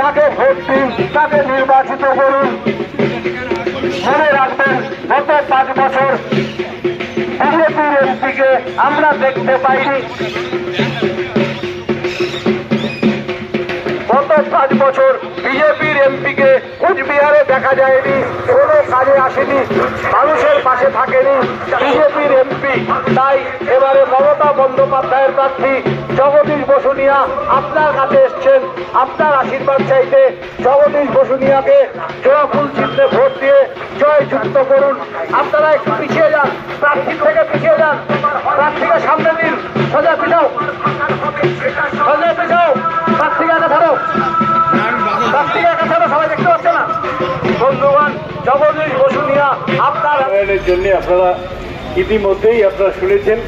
তাকে ভোট দিন, তাকে নির্বাচিত করুন। মনে রাখবেন, গত পাঁচ বছর বিজেপির এমপিকে আমরা দেখতে পাইনি। গত পাঁচ বছর বিজেপির এমপিকে কুচবিহারে দেখা যায়নি, কোনো কাজে আসেনি, মানুষের পাশে থাকেনি বিজেপির এমপি। তাই এবারে মমতা বন্দ্যোপাধ্যায়ের প্রার্থী জগদীশ বসুনিয়া আপনার কাছে এসছেন, আপনার আশীর্বাদ চাইতে জগদীশ বসুনিয়াকে জোড়া ফুল চিহ্নে ভোট দিয়ে জয় যুক্ত করুন। আপনারা একটু পিছিয়ে যান, প্রার্থী থেকে পিছিয়ে যান, প্রার্থীকে সামনে দিন। সোজা পিছাও। সোজা জগদীশ বসুনিয়া আপনার জন্য আপনারা ইতিমধ্যেই আপনারা শুনেছেন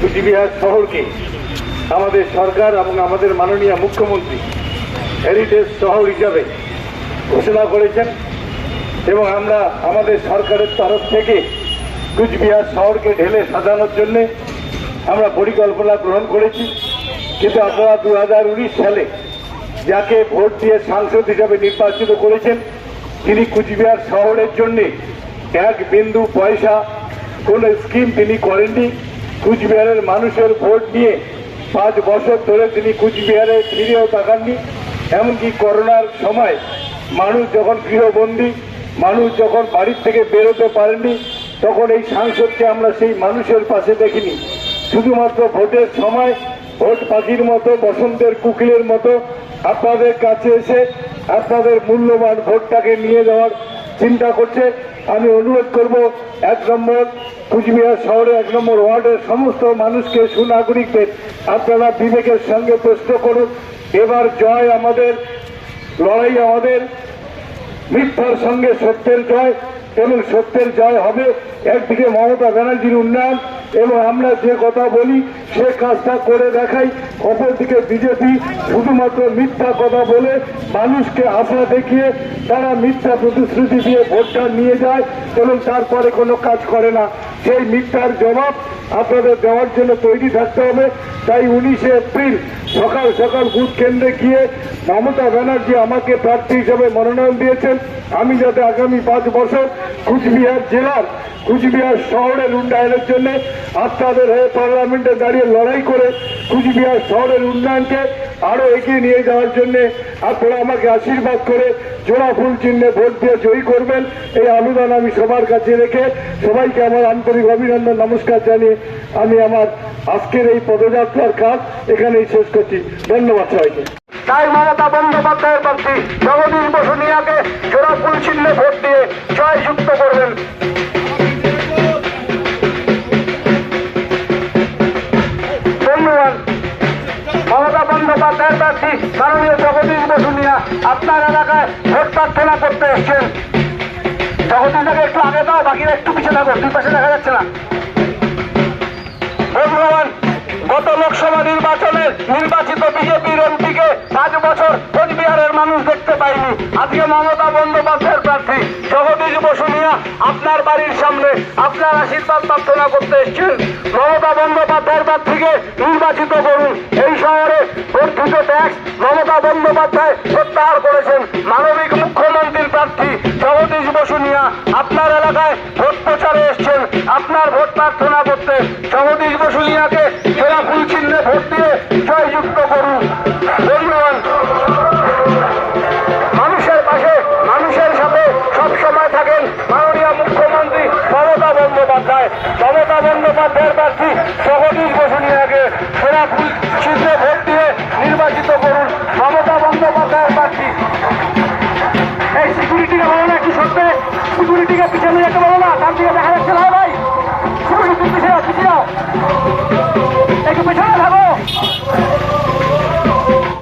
কুচবিহার শহরকে। আমাদের সরকার এবং আমাদের মাননীয় মুখ্যমন্ত্রী হেরিটেজ শহর হিসাবে ঘোষণা করেছেন এবং আমরা আমাদের সরকারের তরফ থেকে কুচবিহার শহরকে ঢেলে সাজানোর জন্যে আমরা পরিকল্পনা গ্রহণ করেছি। কিন্তু আপনারা দু হাজার উনিশ সালে যাকে ভোট দিয়ে সাংসদ হিসাবে নির্বাচিত করেছেন তিনি কুচবিহার শহরের জন্যে এক বিন্দু পয়সা, কোনো স্কিম তিনি করেননি। কুচবিহারের মানুষের ভোট নিয়ে পাঁচ বছর ধরে তিনি কুচবিহারে ফিরেও তাকাননি। এমনকি করোনার সময় মানুষ যখন গৃহবন্দী, মানুষ যখন বাড়ির থেকে বেরোতে পারেননি, তখন এই সাংসদকে আমরা সেই মানুষের পাশে দেখিনি। শুধুমাত্র ভোটের সময় ভোট পাখির মতো, বসন্তের কুকিলের মতো আপনাদের কাছে এসে আপনাদের মূল্যবান ভোটটাকে নিয়ে যাওয়ার চিন্তা করছে। আমি অনুরোধ করব, এক নম্বর কুচবিহার শহরে, এক নম্বর ওয়ার্ডের সমস্ত মানুষকে, সুনাগরিকদের, আপনারা বিবেকের সঙ্গে প্রশ্ন করুন। এবার জয় আমাদের, লড়াই আমাদের, মিথ্যার সঙ্গে সত্যের জয় এবং সত্যের জয় হবে। একদিকে মমতা ব্যানার্জির উন্নয়ন এবং আমরা যে কথা বলি, সে কাজটা করে দেখাই। অপরদিকে বিজেপি শুধুমাত্র মিথ্যা কথা বলে মানুষকে আশা দেখিয়ে তারা মিথ্যা প্রতিশ্রুতি দিয়ে ভোটটা নিয়ে যায় এবং তারপরে কোনো কাজ করে না। সেই মিথ্যার জবাব আপনাদের দেওয়ার জন্য তৈরি থাকতে হবে। তাই উনিশে এপ্রিল সকাল সকাল বুথ কেন্দ্রে গিয়ে মমতা ব্যানার্জি আমাকে প্রার্থী হিসেবে মনোনয়ন দিয়েছেন। আমি যাতে আগামী পাঁচ বছর কুচবিহার জেলার, কুচবিহার শহরের উন্নয়নের জন্য আপনাদের হয়ে পার্লামেন্টে দাঁড়িয়ে লড়াই করে কুচবিহার শহরের উন্নয়নকে আরও এগিয়ে নিয়ে যাওয়ার জন্য আপনারা আমাকে আশীর্বাদ করে জোড়া ফুল চিহ্নে ভোট দিয়ে জয়ী করবেন। এই আবেদন আমি সবার কাছে রেখে সবাইকে আমার আন্তরিক অভিনন্দন, নমস্কার জানিয়ে আমি আমার আজকের এই পদযাত্রার কাজ এখানেই শেষ করছি। ধন্যবাদ সবাইকে। তাই মমতা বন্দ্যোপাধ্যায়ের প্রার্থী জগদীশ বসুনিয়াকে জোড়া ফুল চিহ্নে ভোট দিয়ে জয় যুক্ত করবেন। বন্দ্যোপাধ্যায়ের প্রার্থী মাননীয় জগদীশ বসুনিয়া আপনার এলাকায় ভোট প্রার্থনা করতে এসছেন। জগদীশকে একটু আগে দাও, বাকিরা একটু পিছিয়ে থাকো, দুই পাশে দেখা যাচ্ছে না। গত লোকসভা নির্বাচনে নির্বাচিত বিজেপির এমপিকে পাঁচ বছর মানুষ দেখতে পাইনি। আজকে মমতা বন্দ্যোপাধ্যায়ের প্রার্থী জগদীশ বসুনিয়া আপনার বাড়ির সামনে আপনার আশীর্বাদ প্রার্থনা করতে এসেছেন। মমতা বন্দ্যোপাধ্যায়ের প্রার্থীকে নির্বাচিত করুন। এই শহরে বর্ধিত ট্যাক্স মমতা বন্দ্যোপাধ্যায় প্রত্যাহার করেছেন। মানবিক মুখ্যমন্ত্রীর প্রার্থী জগদীশ বসুনিয়া আপনার এলাকায় ভোট প্রচারে এসছেন। আপনার ভোট প্রার্থনা করতে জগদীশ ভুল ভোট দিয়ে নির্বাচিত করুন মমতা বন্দ্যোপাধ্যায়ের প্রার্থী। এই সিকিউরিটিকে বলো না কি সত্যি সিকিউরিটিকে পিছনে যেতে বলো না তার দিকে দেখা যাচ্ছে না ভাই। সিকিউরিটির পিছিয়ে পিছিয়ে